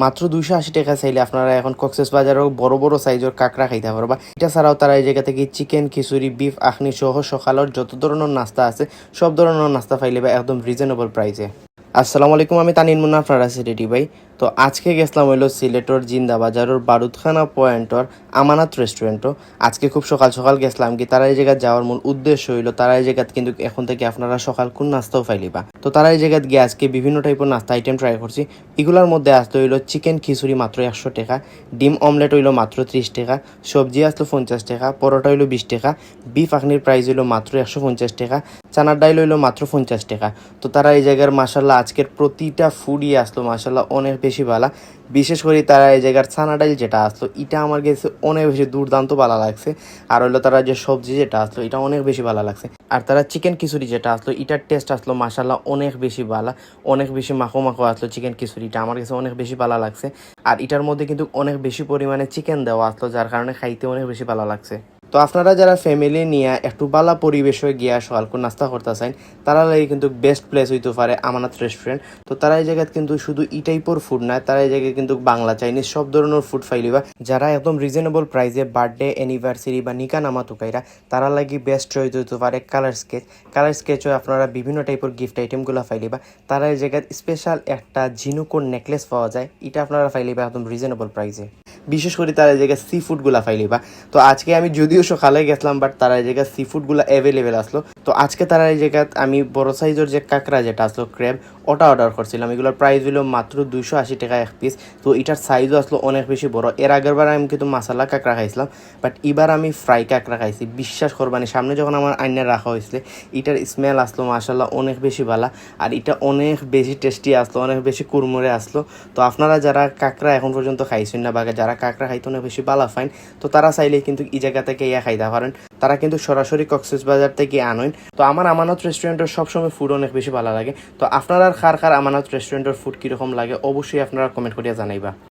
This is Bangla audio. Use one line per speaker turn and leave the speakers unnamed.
মাত্র দুইশো আশি টাকা চাইলে আপনারা এখন কক্সেস বাজারেও বড় বড় সাইজের কাঁকড়া খাইতে পারবা এটা ছাড়াও তারা এই জায়গা থেকে চিকেন, খিচুড়ি, বিফ, আখনি সহ সকালের যত ধরনের নাস্তা আছে, সব ধরনের নাস্তা পাইলে বা একদম রিজনেবল প্রাইসে আসসালামু আলাইকুম, আমি তানিন মুন্না, আপনারা রেডি ভাই তো আজকে গেছিলাম হইল সিলেটর জিন্দা বাজারের বারুদখানা পয়েন্টর আমানাত রেস্টুরেন্টও। আজকে খুব সকাল সকাল গেছিলাম কি তারা এই জায়গায় যাওয়ার মূল উদ্দেশ্য হইল তারা এই জায়গাত কিন্তু এখন থেকে আপনারা সকাল কোন নাস্তাও ফাইলিবা তো তারা এই জায়গাত গিয়ে আজকে বিভিন্ন টাইপের নাস্তা আইটেম ট্রাই করছি। এগুলোর মধ্যে আসতে হইল চিকেন খিচুড়ি মাত্র একশো টাকা, ডিম অমলেট হইল মাত্র ত্রিশ টাকা, সবজি আসলো পঞ্চাশ টাকা, পরোটা হইল বিশ টাকা বিফ আখনির প্রাইস হইল মাত্র একশো পঞ্চাশ টাকা, চানার ডাইল হইল মাত্র পঞ্চাশ টাকা। তো তারা এই জায়গার মাসাল্লাহ আজকের প্রতিটা ফুডই আসলো মাসাল্লাহ অনেক বেশি ভালো বিশেষ করে তারা এই জায়গার চানা ডাইল যেটা আসলো, এটা আমার কাছে অনেক বেশি দুর্দান্ত ভালো লাগছে। আর হইল তারা যে সবজি যেটা আসলো, এটা অনেক বেশি ভালো লাগছে। আর তারা চিকেন খিচুড়ি যেটা আসলো, এটার টেস্ট আসলো মাসাল্লাহ অনেক বেশি ভালো অনেক বেশি মাখো মাখো আসলো চিকেন খিচুড়িটা আমার কাছে অনেক বেশি ভালো লাগছে। আর এটার মধ্যে কিন্তু অনেক বেশি পরিমাণে চিকেন দেওয়া আসলো, যার কারণে খাইতে অনেক বেশি ভালো লাগছে। তো আপনারা যারা ফ্যামিলি নিয়ে একটু বালা পরিবেশ হয়ে গিয়া সকালকে নাস্তা করতে চান, তারা লাগে কিন্তু বেস্ট প্লেস হইতে পারে আমানত রেস্টুরেন্ট তো তারা এই জায়গায় কিন্তু শুধু ই টাইপের ফুড নয় তারা এই জায়গায় কিন্তু বাংলা চাইনিজ সব ধরনের ফুড ফাইলিবা যারা একদম রিজনেবল প্রাইসে বার্থডে অ্যানিভার্সারি বা নিকা নামা তুকাইরা, তারা লাগি বেস্ট চয়েস হইতে পারে কালার স্কেচ কালার স্কেচও আপনারা বিভিন্ন টাইপের গিফট আইটেমগুলো ফাইলিবা তারা এই জায়গায় স্পেশাল একটা ঝিনুকোর নেকলেস পাওয়া যায়, এটা আপনারা ফাইলিবা একদম রিজনেবল প্রাইসে বিশেষ করে তারা এই জায়গায় সি ফুডগুলা ফাইলিবা তো আজকে আমি যদিও সকালে গেছিলাম বাট তারা এই জায়গায় সি ফুডগুলো অ্যাভেলেবেল আসলো। তো আজকে তারা এই জায়গায়, আমি বড় সাইজের যে কাঁকড়া যেটা আসলো ক্র্যাব ওটা অর্ডার করছিলাম। এগুলোর প্রাইস হলো মাত্র দুইশো আশি টাকা এক পিস তো এটার সাইজও আসলো অনেক বেশি বড়। এর আগের বার আমি কিন্তু মশালা কাঁকড়া খাইছিলাম বাট এবার আমি ফ্রাই কাঁকড়া খাইছি। বিশ্বাস করবানি সামনে যখন আমার আইনে রাখা হয়েছিল, এটার স্মেল আসলো মাসাল্লাহ অনেক বেশি ভালো। আর এটা অনেক বেশি টেস্টি আসলো, অনেক বেশি কুরমুরে আসলো। তো আপনারা যারা কাঁকড়া এখন পর্যন্ত খাইছেন না বা যারা কাঁকড়া খাইতো না, বেশি বালা ফাইন। তো তারা চাইলে কিন্তু এই জায়গা থেকে ইয়া খাইতে পারেন। তারা কিন্তু সরাসরি কক্সেস বাজার থেকে আনেন। তো আমার আমানত রেস্টুরেন্টের সবসময় ফুড অনেক বেশি ভালো লাগে। তো আপনারা খার খার আমানত রেস্টুরেন্টের ফুড কীরকম লাগে, অবশ্যই আপনারা কমেন্ট করিয়া জানাইবা।